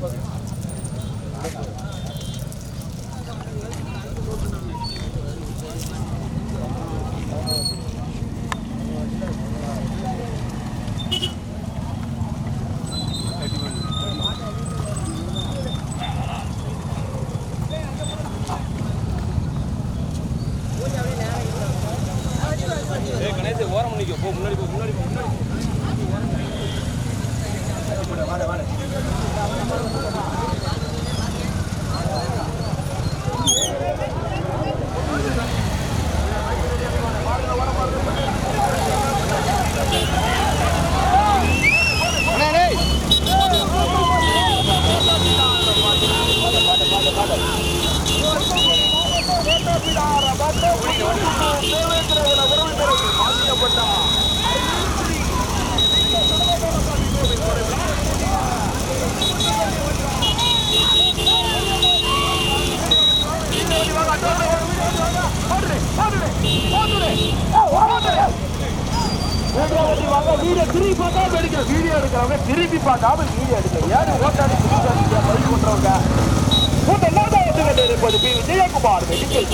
that, brother.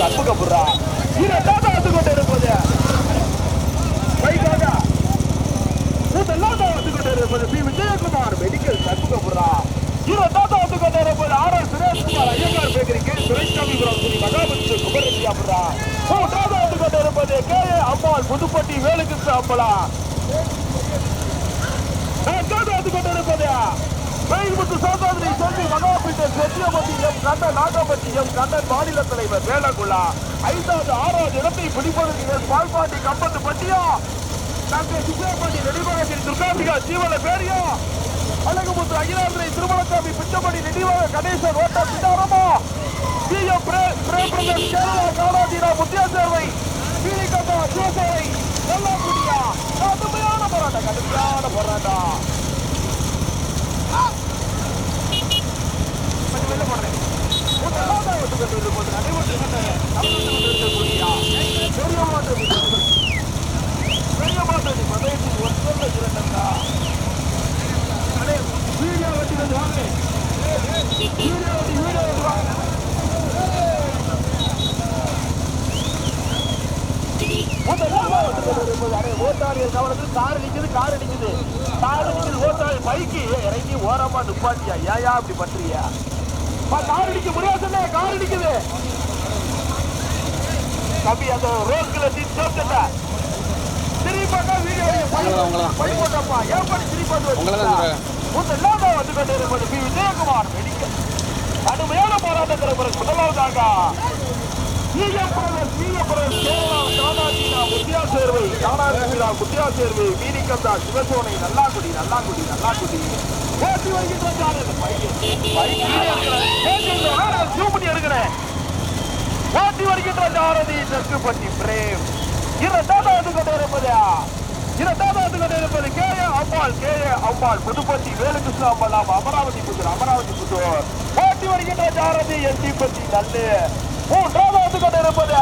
Vijayakumar medical இரண்டாவது வந்து கொண்டு இருப்பது வைகாக. முதலாவது வந்து கொண்டு இருப்பது பி. விஜயகுமார் மெடிக்கல் சண்முகபுரா இரண்டாவது வந்து கொண்டு இருப்பது R. S. Sureshkumar Iyengar bakery K. சுரேஷ்காமிபுரம் Sri Mahabalipuram குமரத்தியாபுரா மூன்றாவது வந்து கொண்டு இருப்பது கே. ஏ. அம்மாள் புதுப்பட்டி வேலுகிருஷ்ண அம்பலா. நான்காவது வந்து கொண்டு இருப்பது வேல்முத்து சோதாதிரி செல்வி மகாபீட்டர் செட்டியமதி எம் கண்ணன் நாகப்பட்டி எம் கண்ணன் மாநில தலைவர் வேளாங்குளா ஐந்தாவது ஆறாவது இடத்தை பிடிப்பதற்கு பால்பாண்டி கம்பத்து பட்டியா? டாக்டர் சுப்பிரமணி நெடிமகத்தின் துர்காம்பிகா ஜீவன பேரியா? அழகுமுத்து அகிலாந்திரை திருமணசாமி பிச்சமணி நெடிவாக கணேசன் ஓட்ட பிட்டாரமா சிஎம் பிரேம் கேரளா காலாதீரா முத்தியாசேவை பீலிகண்டா சிவசேவை வெள்ளாக்குடியா கடுமையான போராட்டம் கடுமையான போராட்டம். ஓட்டாளியர் கவனத்தில் கார் நிக்குது கார் அடிக்குது கார் நிக்குது ஓட்டாளி பைக்கு இறங்கி ஓரமா நிப்பாட்டியா ஏயா அப்படி பண்றியா கார் அடிக்க முடியாது கார் அடிக்குது தம்பி அந்த ரோட்ல சேர்த்துட்ட திரும்பி பார்த்தா வீடியோ பை போட்டப்பா. ஏன் பண்ணி திரும்பி பார்த்து முதலாவது வந்து கொண்டு இருப்பது பி. விஜயகுமார் மெடிக்கல் கடுமையான போராட்டத்தில் பிறகு முதலாவதாக முத்தியா சேர்வை மீனிகந்தா சிவசோனை நல்லாக்குடி நல்லாக்குடி நல்லாக்குடி ஓட்டி வருகின்ற சாரதி ஜூம் பண்ணி எடுக்கிறேன் ஓட்டி வருகின்ற சாரதி தெற்குப்பட்டி பிரேம். இரண்டாவது கொண்டு இருப்பது இரண்டாவது கொண்டு இருப்பது K A Ambal. K A Ambal. Pudupatti Velukrishna Ambalam Amaravathi Puthur Amaravathi Puthur ஓட்டி வருகின்ற சாரதி என்டிப்பட்டி நல்லு மூன்றாவது கொண்டு இருப்பது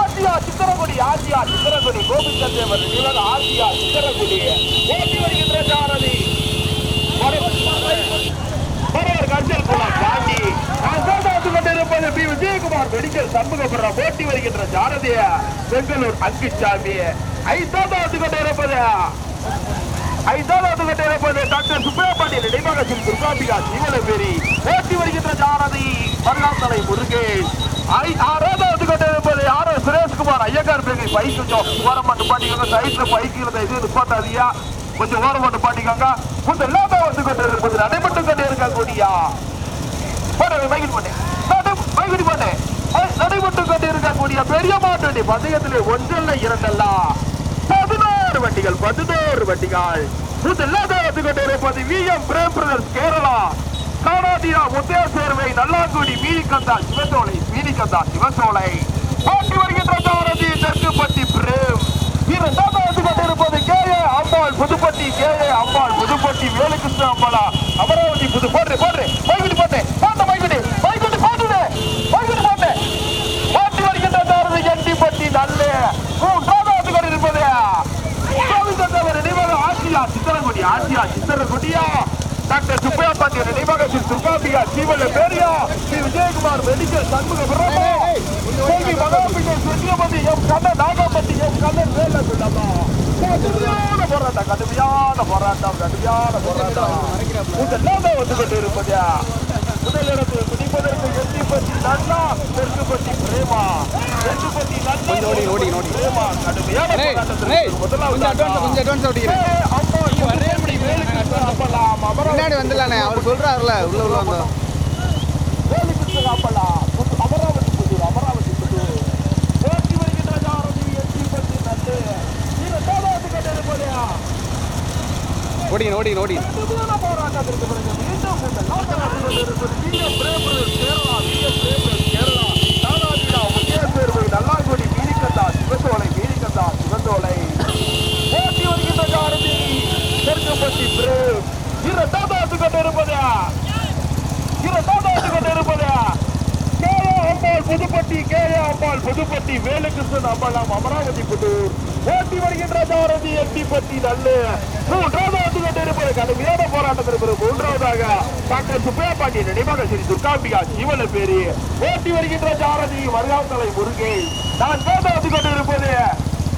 ஆசியா சித்திரகுடி ஆசியா சித்திரகுடி. கோபிச்சந்தேவர் தேவர் ஆசியா சித்திரகுடி. ஓட்டி வருகின்ற சாரதி மெடிக்கல் சண்முகபுரம் போட்டி வருகின்ற சாரதிய பெங்களூர் அங்குச்சாமி ஐந்தாவது கொண்டிருப்பது ஐந்தாவது கொண்டிருப்பது டாக்டர் சுப்பிரமணியன் நினைவகத்தில் துர்காம்பிகா சீவனபேரி போட்டி வருகின்ற முருகேஷ் ஆறாவது கொண்டிருப்பது ஆர் எஸ் சுரேஷ்குமார் பைக் கொஞ்சம் ஓரமா நிப்பாட்டிக்கோங்க சைட்ல பைக் இருந்த இது நிப்பாட்டாதியா கொஞ்சம் ஓரமா நிப்பாட்டிக்கோங்க கொஞ்சம் வந்து கொண்டிருப்பது நடைபெற்றுக் கொண்டே கொண்டு இருக்கக்கூடியா கொண்டு இருக்கக்கூடிய பெரிய மாட்டு பந்தயத்திலே ஒன்றல்ல இரண்டல்ல. பதினோரு வண்டிகள் பதினோரு வண்டிகள். முதலாவது கொண்டு இருப்பது V M Prem brothers Kerala. காணாதியா Muthaiya Servai Nallangudi மீனிக்கந்தா Sivasolai மீனிக்கந்தா Sivasolai பாட்டி வருகின்ற சாரதி தெற்குப்பட்டி பிரேம் இரண்டாவது கொண்டிருப்பது K A Ambal Pudupatti K Ambal Pudupatti Velukrishna அம்பாளா Amaravathi புது போடுற போடுற மைவிடி போட்டு போட்ட மைவிடி மைவிடி போட்டுடு மைவிடி போட்டு போட்டி வருகின்ற சாரதி எண்டிப்பட்டி நல்ல மூன்றாவது கொண்டிருப்பது கோவிந்தத்தவர் நினைவாக ஆசியா சித்தரங்குடி ஆசியா சித்தரங்குடியா டாக்டர் சுப்பையா பாண்டிய நினைவகத்தில் துர்காபியா சீவல பேரியா ஸ்ரீ விஜயகுமார் மெடிக்கல் சண்முக பிரபு கோகி மகாபிகை எம் கண்ணன் நாகப்பட்டி எம் கண்ணன் வேலை சொல்லமா கடுமையான போராட்டம் கடுமையான போராட்டம் கடுமையான போராட்டம். முதலாக வந்து கொண்டு இருப்பதா முதலிடத்தில் பிடிப்பதற்கு எட்டிப்பட்டி நன்னா தெற்குப்பட்டி பிரேமா. தெற்குப்பட்டி நன்னா ஓடி, ஓடி, ஓடி. பிரேமா. கடுமையான போராட்டத்திற்கு முதலாவது advance, கொஞ்சம் advance ஓடிக்கிறேன். அம்மா, இவரே இப்படி வேலுக்கு அப்பலாம், அமரம் பின்னாடி வந்துடலாண்ணே அவர் சொல்றாருல உள்ள உள்ள வந்தோம் வேலுக்கு அப்பலாம், புது அமராவதி புதூர், அமராவதி புதூர். ஓட்டி வருகின்ற ஜாரதி, எட்டிப்பட்டி நட்டு. இரண்டாவது கட்டளை போலியா? ஓடிங்க ஓடிங்க ஓடிங்க கடுமையான போராட்டத்திற்கு பிறகு மீண்டும் இந்த நாட்டநாட்டில் இருப்பது வீரம் பிரேமரர் கேரளா, வீரம் பிரேமரர் ஓடிங்க ஓடிங்க ஓடிங்க நல்லாங்குடி, மீனிக்கந்தா, சிவசோலை, மீனிக்கந்தா, சிவசோலை. ஓட்டி வருகின்ற ஜாரதி, தெற்குப்பட்டி பிரேம். இரண்டாவது கட்டிருப்பது இரண்டாவது கொண்டிருப்பது K A Ambal Pudupatti K A Ambal Pudupatti Velukrishnan Ambalam Amaravathi Puthur ஓட்டி வருகின்ற சாரதி எட்டிப்பட்டி நல்லு மூன்றாவது கொண்டிருப்பது கடுமையான போராட்டத்திற்கு பிறகு மூன்றாவதாக டாக்டர் சுப்பையா பாண்டிய நினைவாக ஸ்ரீ துர்காம்பிகா ஜீவன பேரி. ஓட்டி வருகின்ற சாரதி மருகாந்தலை முருகை. நான் பேசாவது கொண்டிருப்பது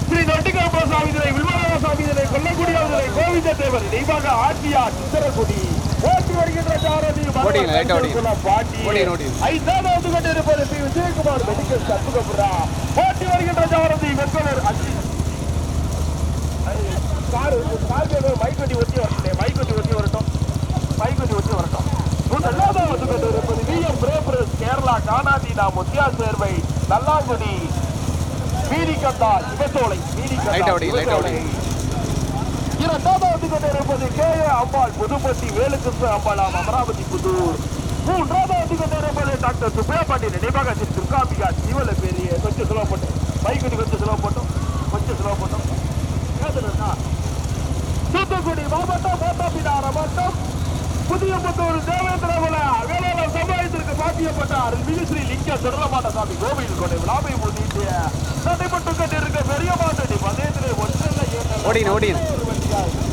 ஸ்ரீ நொட்டிகம்ப சாமிதனை வில்வராம சாமிதனை கொல்லக்குடியாவதனை கோவிந்த தேவர் நினைவாக ஆட்சியார் சித்திரகுடி ஓட்டி வருகின்ற சாரதி. பாட்டி. ஐந்தாவது கொண்டிருப்பது ஸ்ரீ விஜயகுமார் மெடிக்கல் சண்முகபுரா ஓட்டி வருகின்ற சாரதி வெங்கலர் அஜி காரு கார் மைக் வண்டி ஒட்டி வரட்டும் மைக் வண்டி ஒட்டி வரட்டும். மைக் வண்டி ஒட்டி வரட்டும். முதலாவது வந்து கொண்டிருப்பது வி எம் பிரேபரஸ் கேரளா கானாதீனா முத்தியா சேர்வை நல்லாங்குடி வீரிகந்தா சிவசோலை சிவசோலை. இரண்டாவது கொண்டிருப்பது கே ஏ அம்பாள் புதுப்பட்டி வேலுக்கிருஷ்ண அம்பாளாம் அமராவதி புதூர். மூன்றாவது கொண்டிருப்பது டாக்டர் சுப்பையா பாண்டி நினைவாகத்தின் துர்காம்பிகா ஜீவல பெரிய கொஞ்சம் செலவு போட்டோம் கொஞ்சம் செலவு போட்டோம் கொஞ்சம் செலவு போட்டோம் கேட்டுருக்கா தூத்துக்குடி மாவட்டம் கோட்டாப்பிடார மாவட்டம் புதிய புத்தூர் தேவேந்திர குல வேளாண் சமுதாயத்திற்கு பாத்தியப்பட்டார் மினிஸ்ரீ லிங்க சுடலமாட்ட சாமி கோவில் கொண்டை விழாவை முன்னிட்டு நடைபெற்று கொண்டிருக்க பெரிய மாட்டடி ஒன்றல்ல ஏற்றல்ல ஓடிங்க ஓடிங்க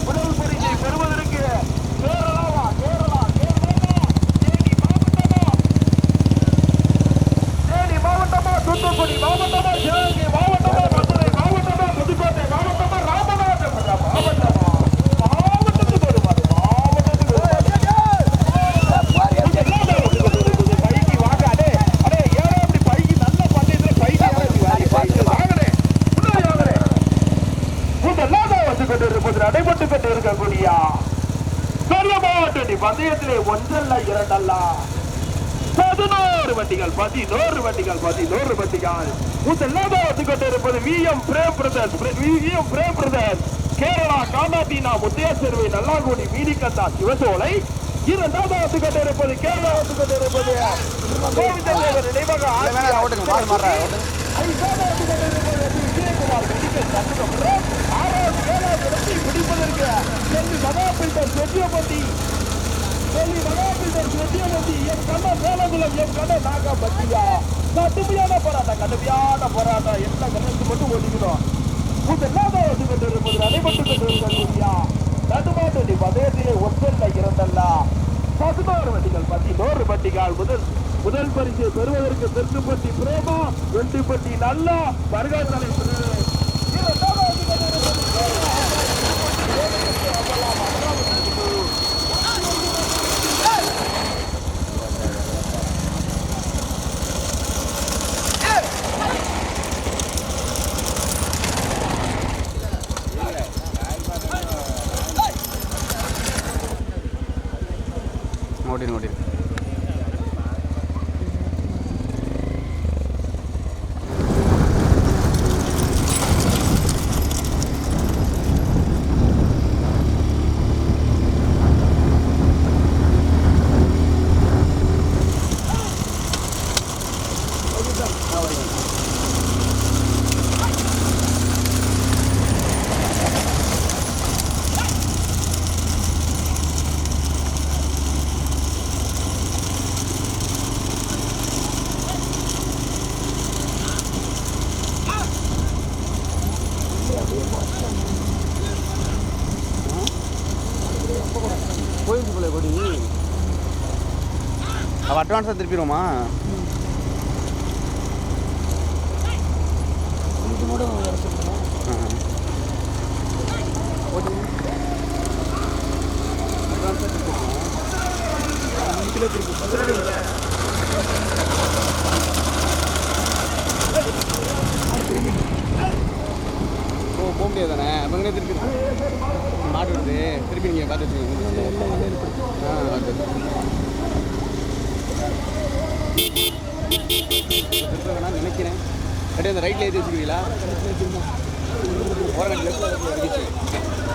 உணவு பரிசை பெறுவதற்கு கேரளாவா கேரளா கேரளாவா தேனி மாவட்டமா தேனி மாவட்டமா தூத்துக்குடி மாவட்டமா சிவகங்கை மாவட்டமா மதுரை மாவட்டமா புதுக்கோட்டை மாவட்டமா ராமநாதபுரம் மாவட்டமா மாவட்டத்துக்கு ஒரு மாடு, மாவட்டத்துக்கு ஒரு மாடு. பைக்கு வாங்க, அடே, அடே, ஏன் அப்படி பைக்கு நல்ல பந்தயத்துல பைக்கு ஏன் இப்படி வாரி, பைக்கு வாங்கடே, முன்னாடி வாங்கடே. முதலாவது வந்து கொண்டிருப்பது நடைபெற்று கொண்டு இருக்கக்கூடிய பெரிய மாவட்ட பந்தயத்திலே ஒன்றல்ல இரண்டல்ல வண்டிகள் பதினோரு வண்டிகள் பதினோரு வண்டிகள் முதலாவது வந்து கொண்டிருப்பது V M Prem brothers V M Prem brothers Kerala காண்டாத்தீனா முத்தையாசேர்வை Nallangudi மீனிகந்தா சிவசோலை. இரண்டாவது வந்து கொண்டிருப்பது கேரளா வந்து கொண்டிருப்பது கோவிந்ததேவர் நினைவக ஆறாவது இடத்தை பிடிப்பதற்கு மகாபில்டர் செட்டியப்பட்டி செல்வி மகாபில்டர் செட்டியப்பட்டி என் கண்ணன் வேலகுலம் என் கண்ணன் நாகப்பட்டியா கடுமையான போராட்டம் கடுமையான போராட்டம் எந்த கணக்கு மட்டும் ஓடிக்கணும் முதலாவது வந்து கொண்டிருப்பது நடைபெற்று கொண்டிருக்கக்கூடிய நடுமாட்டடி பதயத்திலே ஒன்றல்ல இரண்டல்ல பதினோரு வண்டிகள் பதினோரு வண்டிகள் முதல் முதல் பரிசு பெறுவதற்கு தெற்குப்பட்டி பிரேமா வெண்டிப்பட்டி நல்லா வருகாத்தலை கிலோ திருப்பி ஓ போக முடியாது தானே அவங்களே திருப்பி மாடு வருது திருப்பி நீங்கள் பார்த்து வச்சுக்கோங்க வேணாம் நினைக்கிறேன் அப்படியே அந்த ரைட்டில் ஏற்றி வச்சுக்கிறீங்களா ஓரம் லெஃப்ட்டில்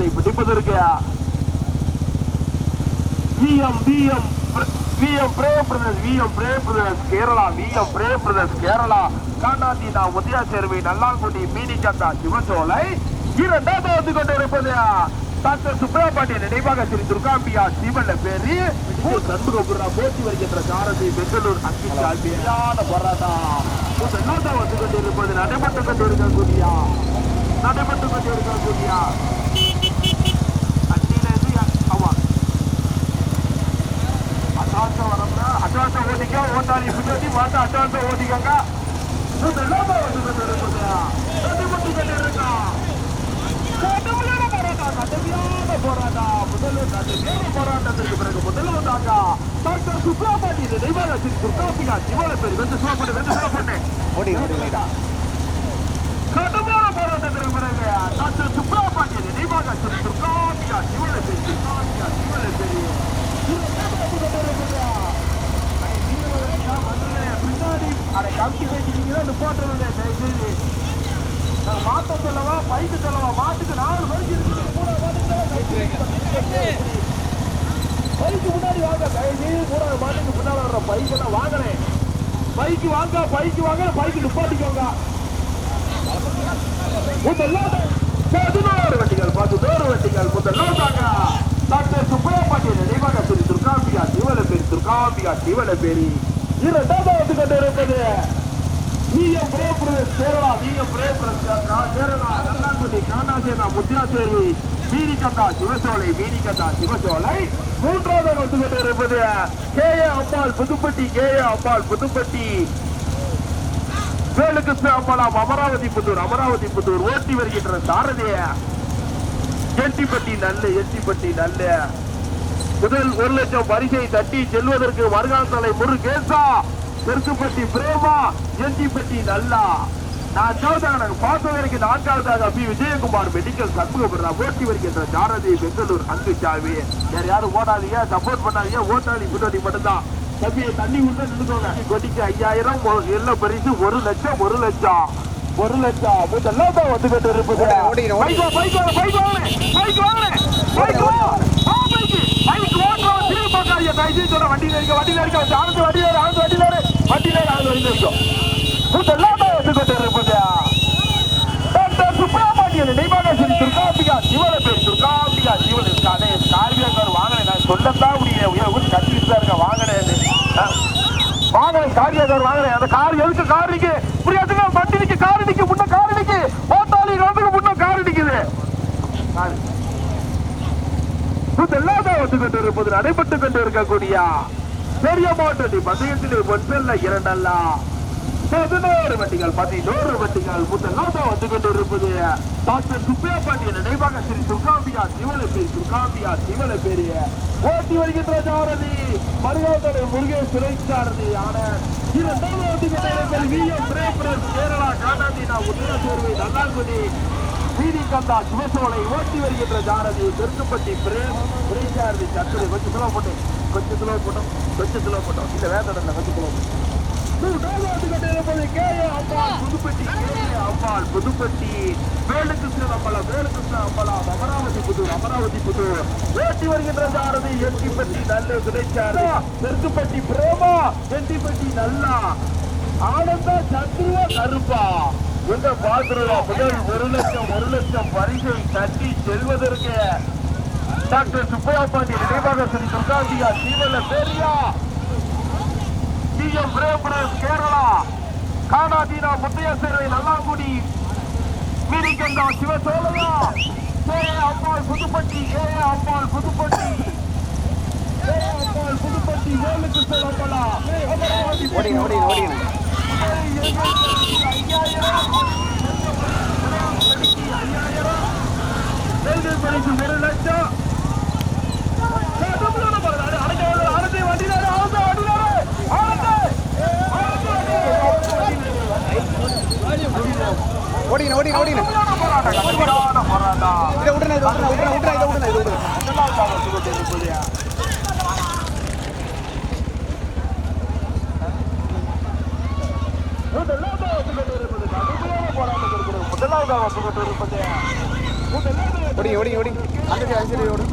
இடத்தை பிடிப்பதற்கு V M V M V M Prem brothers V M Prem brothers Kerala V M Prem brothers Kerala காண்டாத்தீனா Muthiya Servai Nallangudi மீனிகந்தா சிவசோலை இரண்டாவது கொண்டு இருப்பது டாக்டர் சுப்ரா சுப்ரபாண்டிய நினைவாக ஸ்ரீ துர்காம்பியா சிவல்ல பேரி. சண்முகபுரா போட்டி வருகின்ற சாரதி பெங்களூர் அக்கி சால்பியான போராட்டம். இரண்டாவது வந்து கொண்டு இருப்பது நடைபெற்று கொண்டு இருக்கக்கூடிய நடைபெற்று கொண்டு இருக்கக்கூடிய அன்னிலிருந்து ஆமா அட்வான்ஸா வரம்னா அட்வான்ஸா ஓட்டிக்க ஓட்டாளி பின்னாடி மாட்ட அட்வான்ஸா ஓட்டிக்கங்க இதெல்லாம் வந்து கொண்டு இருக்குதா நடைபெற்று கொண்டு இருக்கா கடுமையான போராட்டம் கடுமையான போராட்டம் முதல்வர் கடுமையான போராட்டத்திற்கு பிறகு முதல்வராக டாக்டர் சுப்ரமணி நினைவாக ஸ்ரீ துர்காபிகா சிவன பேர் வந்து சிவப்பட்டு வந்து சிவப்பட்டு கடுமையான போராட்டத்திற்கு பிறகு டாக்டர் சுப்ரமணிய நினைவாக துர்காபிகா சிவன பேர் துர்காபிகா சிவன பேர் பின்னாடி அதை கம்பி வச்சுட்டீங்கன்னா நிப்பாட்டுறது தயவுசெய்து நான் மாட்ட சொல்லவா? பைக்கு சொல்லவா? மாட்டுக்கு நாலு பைக்கு இருக்குது. மூணு பைக்கு முன்னாடி வாங்க. தயவுசெய்து மூணாவது மாட்டுக்கு முன்னாடி வர்ற பைக்கெல்லாம் வாங்கினேன் பைக்கு வாங்க பைக்கு வாங்க பைக்கு நிப்பாட்டிக்கோங்க முதல்ல பதினோரு வண்டிகள் பதினோரு வண்டிகள் முதல்ல டாக்டர் சுப்பையப்பாட்டிய நினைவாக சொல்லி துர்காம்பியா சிவல பேரி துர்காம்பியா சிவல பேரி இரண்டாவது கொண்டு இருப்பது நீயம் பிரேபுரஸ் கேரளா நீயம் பிரேபுரஸ் கேரளா நல்லாங்குடி காணாசேனா முத்தியாசேரி மீனிகந்தா சிவசோலை மீனிகந்தா சிவசோலை. மூன்றாவது வந்து கொண்டு இருப்பது K. A. Ambal Pudupatti K. A. Ambal Pudupatti. Velukrishna Ambalam Amaravathi Puthur Amaravathi Puthur ஓட்டி வருகின்ற சாரதிய. எட்டிப்பட்டி நல்ல எட்டிப்பட்டி நல்ல. முதல் ஒரு லட்சம் பரிசை தட்டி செல்வதற்கு வருகாந்தலை முருகேசா தெற்குப்பட்டி பிரேமா எட்டிப்பட்டி நல்லா. நான் சோதனை பார்த்தவருக்கு நான்காவதாக பி. விஜயகுமார் மெடிக்கல் சண்முகபுரா ஓட்டி வருகின்ற சாரதி பெங்களூர் அங்கு சாவி வேற யாரும் ஓடாதீங்க சப்போர்ட் பண்ணாதீங்க ஓட்டாளி முன்னாடி மட்டும்தான். தம்பியை தண்ணி உள்ள நின்றுக்கோங்க கொடிக்கு ஐயாயிரம் எல்ல பரிசு ஒரு லட்சம் ஒரு லட்சம். ஒரு லட்சம். முதல்ல தான் வந்துகிட்டு இருப்பது ஓடிக்கிறேன், ஓடிக்கிறேன். பைக் வா, பைக் வா, பைக் வாங்க பைக். வாங்க பைக் வா ஆ, பைக் பைக் ஓட்டுறவன் திரும்பி பார்க்காதீங்க தயவுசெய்து சொல்றேன் இருக்க வண்டியில இருக்க ஆனந்து வண்டியில ஆனந்து வண்டியில இரு, ஆனந்து வண்டியில இருக்கும் முதல்ல தான் வந்துகிட்டு டாக்டர் சுப்பிரமணியன் நினைவாக துர்காம்பிகா சிவன துர்காம்பிகா சிவன் இருக்கானே காரியக்கார் வாங்கினேன் நான் சொல்லத்தான் முடியல. உயர் ஊர் தான் இருக்க வாங்கினேன் வாங்கினேன் வாங்கினேன் அந்த கார் எதுக்கு கார் நிக்கு? புரியாதுங்க? வண்டி நிக்கு கார் நிக்கு முன்ன கார் நிக்கு. ஓட்டாளி ரோட்டுக்கு முன்ன கார் நிக்குது. இதெல்லாம் தான் வந்து கொண்டு இருப்பது நடைபெற்று இருக்கக்கூடிய பெரிய மாவட்டத்தி பந்தயத்திலே ஒன்றல்ல இரண்டல்ல. பதினோரு வண்டிகள் பதினோரு வண்டிகள் முதலாம் வந்து கொண்டு இருப்பது டாக்டர் சுப்பையா பாண்டியன் நினைவாக ஸ்ரீ துர்காம்பியா சிவல பேர் துர்காம்பியா சிவல பேரிய ஓட்டி வருகின்ற ஜாரதி மருகாதனை முருகேஷ் சிறைச்சாரதி ஆன இரண்டாவது வண்டிகள் வி எம் பிரேமரன் கேரளா காண்டாதீனா உத்தர தேர்வை நல்லாங்குடி. வீதி கந்தா சிவசோலை ஓட்டி வருகின்ற ஜாரதி தெற்குப்பட்டி பிரேம். பிரேசாரதி சத்துரை கொஞ்சம் கிலோ போட்டு கொஞ்சம் கிலோ போட்டோம் கொஞ்சம் கிலோ போட்டோம். இந்த வேதனை கொஞ்சம் கிலோ போட்டோம். புதுப்பட்டி அம்பாள் புதுப்பட்டி. வேலுகிருஷ்ணன் அம்பலம் வேலுகிருஷ்ணன் அம்பலம் அமராவதி புதூர் அமராவதி புதூர். ஓட்டி வருகின்ற ஜாரதி எட்டிப்பட்டி நல்ல கிடைச்சாரு தெற்குப்பட்டி பிரேமா எட்டிப்பட்டி நல்லா. ஆனந்தா சத்ருவா கருப்பா. எங்க பாத்துருவா முதல் ஒரு லட்சம் ஒரு லட்சம் பரிசை தட்டி செல்வதற்கு டாக்டர் சுப்பையா பாண்டி நினைவாக ஸ்ரீ துர்காந்தியா சீவல பேரியா. சிஎம் பிரேமரன் கேரளா. காணாதீனா முத்தைய சேவை நல்லாங்குடி. மீனிகண்டா சிவசோலையா. K. Ammal Pudupatti K. Ammal Pudupatti. K. Ammal Pudupatti Velukrishnan அம்மலா ஓடி ஓடி ஓடி ஓடிங்க. ஓடிங்க ஓடிங்க. இதை விட்டுறேன் இதை விட்டுறேன் விட்டுறேன் இதை விட்டுறேன் இதை விட்டுறேன் முதலாம் தாவல் சுருட்டு இருப்பது. முதலாம் தாவல் சுருட்டு இருப்பது. கடுமையான போராட்டம் இருக்கிறது. முதலாம் தாவல் சுருட்டு இருப்பது. முதலாம் தாவல் ஓடிங்க ஓடிங்க ஓடிங்க அஞ்சு அஞ்சு ஓடு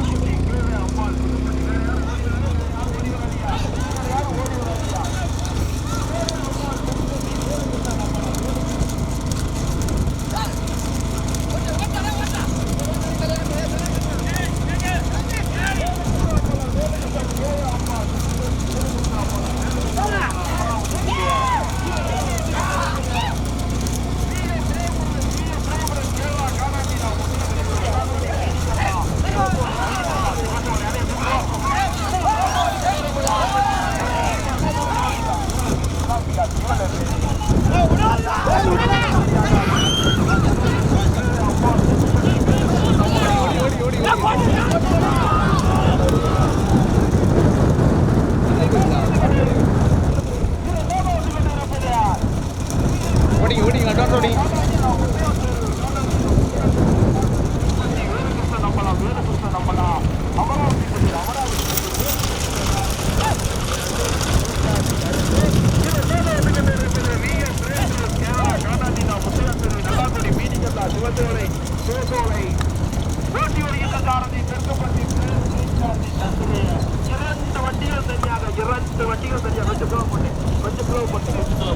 ஓடிங்க ஓடிங்க அட்வான்ஸ் ஓடிங்க நம்பலாம் வேறு புருஷன் நம்பலாம் அமராவதி புதிர், அமராவதி சிவத்தோலை சிவத்தோலை ஓட்டி வருகின்ற சாரதி தெற்குப்பட்டி இரண்டு வண்டிகள் தனியாக இரண்டு வண்டிகள் தனியாக கொஞ்சம் கிலோ போட்டு கொஞ்சம் கிலோ பண்ணி கொஞ்சம் கிலோ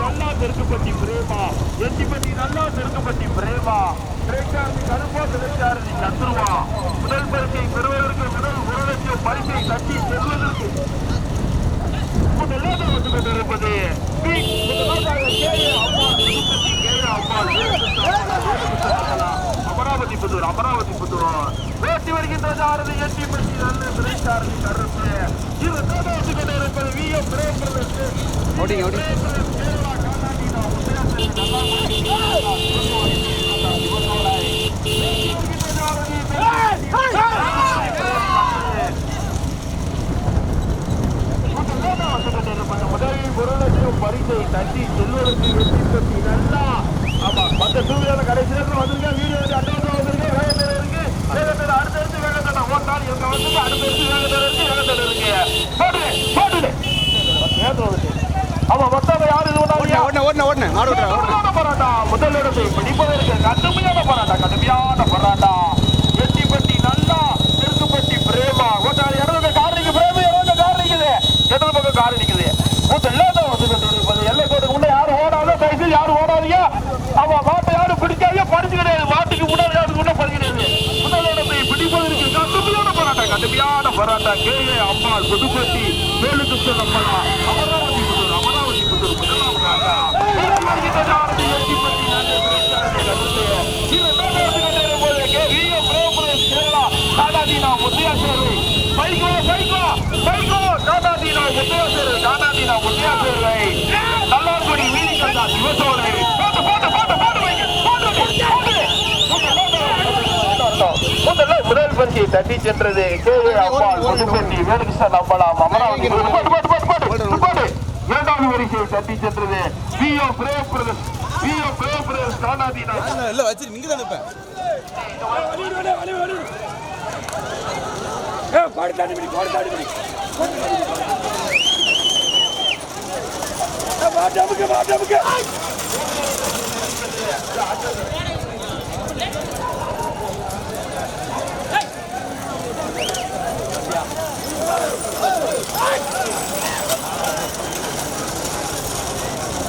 நல்லா தெற்குப்பட்டி பிரேமா. எட்டிப்பட்டி நல்லா தெற்குப்பட்டி பிரேமா. திரைச்சாரதி கருப்பா திரைச்சாரதி சத்ருவா முதல் பரிசை பெறுவதற்கு முதல் ஒரு லட்சம் பரிசை தட்டி செல்வதற்கு. முதலாக வந்து கொண்டிருப்பது அம்மா முதலாவதாக அமராவதி புதூர் அமராவதி புதூர். ஓட்டி வருகின்ற சாரதி எட்டி பட்டி நல்ல திரைச்சாரதி கருத்து. இது தோசி கொண்டு இருப்பது வி எம் பிரேமருக்கு பரிசை தட்டி செல்வதற்கு வெற்றி பெற்றி நல்லா ஆமா மற்ற சூழ்நிலை கடைசி நேரத்தில் வந்திருக்கேன் வீடியோ அட்வான்ஸ் வந்திருக்கேன் வேகத்தில் இருக்கு வேகத்தில் அடுத்தடுத்து ஓட்டால் எங்க வந்து அடுத்தடுத்து வேகத்தில் இருக்கு வேகத்தில் இருக்கு போட்டுடு போட்டுடு ஆமா மொத்தம் யாரு? இது பண்ணாங்க ஓட்டின ஓட்டின ஓட்டின மாடு கடுமையான போராட்டம். முதலிடத்தை பிடிப்பதற்கு கடுமையான போராட்டம் கடுமையான போராட்டம் எட்டிப்பட்டி நல்லா தெற்குப்பட்டி பிரேமா ஓட்டாளி இடது கார் நிக்குது பிரேமி இடது கார் நிக்குது இடது பக்கம் கார் நிக்குது முதல்ல தான் வந்து கொண்டிருப்பது எல்லை கோட்டுக்கு முன்னே யாரும் ஓடாத சைஸில் யாரும் ஓடாதீங்க அவ மாட்டை யாரும் பிடிக்காதீங்க படிச்சு கிடையாது மாட்டுக்கு முன்னாடி யாரும் முன்னே பறி கிடையாது முதலிடத்தை பிடிப்பதற்கு கடுமையான சரியான பராட்டா போராட்டம் கே ஏ அம்மாள் புதுப்பட்டி வேலுக்கு அம்மனா அமராவதி புதூர் அமராவதி புதூர் முதலாவதாக சிவசோழ பரிசை தட்டி சென்றது கே ஏ அம்பாள் புதுப்பட்டி வேலுகிருஷ்ணன் அம்பலாம் அமராவதி போட்டு போட்டு போட்டு போட்டு போட்டு இரண்டாவது வரிசையை தட்டி சென்றது விஓ பிரேம் பிரதர்ஸ் விஓ பிரேம் பிரதர்ஸ் காணாதீனா இல்லை வச்சு நீங்கள் தான் நிற்பேன் ஏ பாடி தாண்டி பிடி பாடி தாண்டி பிடி. மாட்டாமுக்கு மாட்டாமுக்கு Fight!